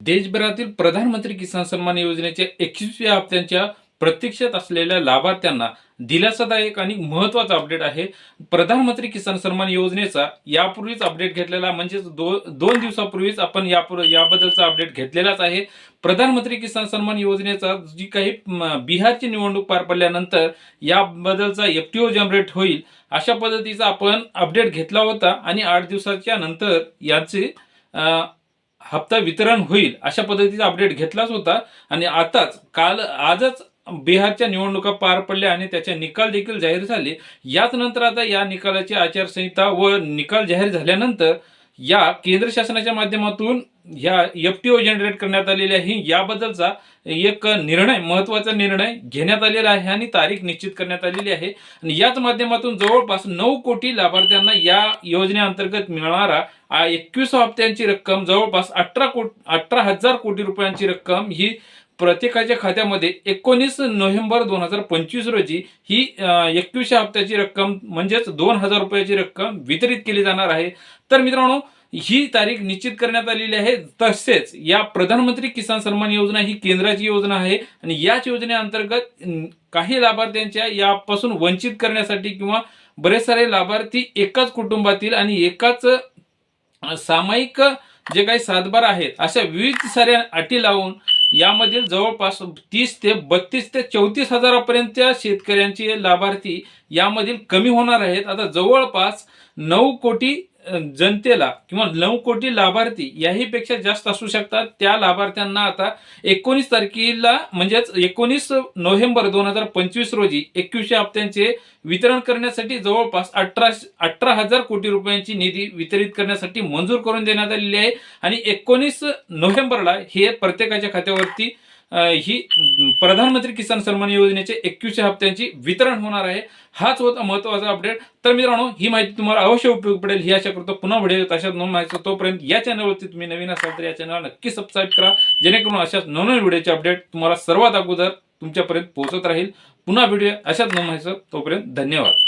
देशभरातील प्रधानमंत्री किसान सन्मान योजनेच्या एकवीसव्या हप्त्यांच्या प्रत्यक्षात असलेल्या लाभार्थ्यांना दिलासादायक आणि महत्त्वाचा अपडेट आहे. प्रधानमंत्री किसान सन्मान योजनेचा यापूर्वीच अपडेट घेतलेला म्हणजेच दो दोन दिवसापूर्वीच आपण यापूर्व याबद्दलचा अपडेट घेतलेलाच आहे. प्रधानमंत्री किसान सन्मान योजनेचा जी काही बिहारची निवडणूक पार पडल्यानंतर याबद्दलचा एफटीओ जनरेट होईल अशा पद्धतीचा आपण अपडेट घेतला होता आणि आठ दिवसाच्या नंतर याचे हप्ता वितरण होईल अशा पद्धतीचा अपडेट घेतलाच होता. आणि आताच काल आजच बिहारच्या निवडणुका पार पडल्या आणि त्याचे निकाल देखील जाहीर झाले. याच नंतर आता या निकालाची आचारसंहिता व निकाल जाहीर झाल्यानंतर या केंद्र शासनाच्या माध्यमातून या एफ टी ओ जनरेट करण्यात आलेली आहे. याबद्दलचा एक निर्णय महत्त्वाचा निर्णय घेण्यात आलेला आहे आणि तारीख निश्चित करण्यात आलेली आहे. आणि याच माध्यमातून जवळपास नऊ कोटी लाभार्थ्यांना या योजनेअंतर्गत मिळणारा एकवीस हप्त्यांची रक्कम जवळपास अठरा कोट अठरा हजार कोटी रुपयांची रक्कम ही प्रत्येकाच्या खात्यामध्ये एकोणीस नोव्हेंबर दोन हजार पंचवीस रोजी ही एकवीसशे हप्त्याची रक्कम म्हणजेच दोन हजार रुपयाची रक्कम वितरित केली जाणार आहे. तर मित्रांनो ही तारीख निश्चित करण्यात आलेली आहे. तसेच या प्रधानमंत्री किसान सन्मान योजना ही केंद्राची योजना आहे आणि याच योजनेअंतर्गत काही लाभार्थ्यांच्या यापासून वंचित करण्यासाठी किंवा बरेच सारे लाभार्थी एकाच कुटुंबातील आणि एकाच सामायिक जे काही सातबार आहेत अशा विविध साऱ्या अटी लावून यामधील जवळपास तीस ते बत्तीस ते चौतीस हजारापर्यंतच्या शेतकऱ्यांचे लाभार्थी यामधील कमी होणार आहेत. आता जवळपास नऊ कोटी जनतेला किंवा नऊ कोटी लाभार्थी याहीपेक्षा जास्त असू शकतात. त्या लाभार्थ्यांना आता एकोणीस तारखेला म्हणजेच एकोणीस नोव्हेंबर दोन हजार पंचवीस रोजी एकवीसशे हप्त्यांचे वितरण करण्यासाठी जवळपास अठरा अठरा हजार कोटी रुपयांची निधी वितरित करण्यासाठी मंजूर करून देण्यात आलेली आहे. आणि एकोणीस नोव्हेंबरला हे प्रत्येकाच्या खात्यावरती ही प्रधानमंत्री किसान सन्मान योजनेचे एकवीसशे हप्त्यांची वितरण होणार आहे. हाच होता महत्त्वाचा अपडेट. तर मित्रांनो ही माहिती तुम्हाला अवश्य उपयोग पडेल. ही आशा करतो पुन्हा व्हिडिओ तशाच नवीन माहिती तोपर्यंत या चॅनलवरती तुम्ही नवीन असाल तर या चॅनलला नक्की सबस्क्राईब करा. जेणेकरून अशाच नवनवीन व्हिडिओचे अपडेट तुम्हाला सर्वात अगोदर तुमच्यापर्यंत पोहोचत राहील. पुन्हा व्हिडिओ अशाच नवीन माहिती तोपर्यंत धन्यवाद.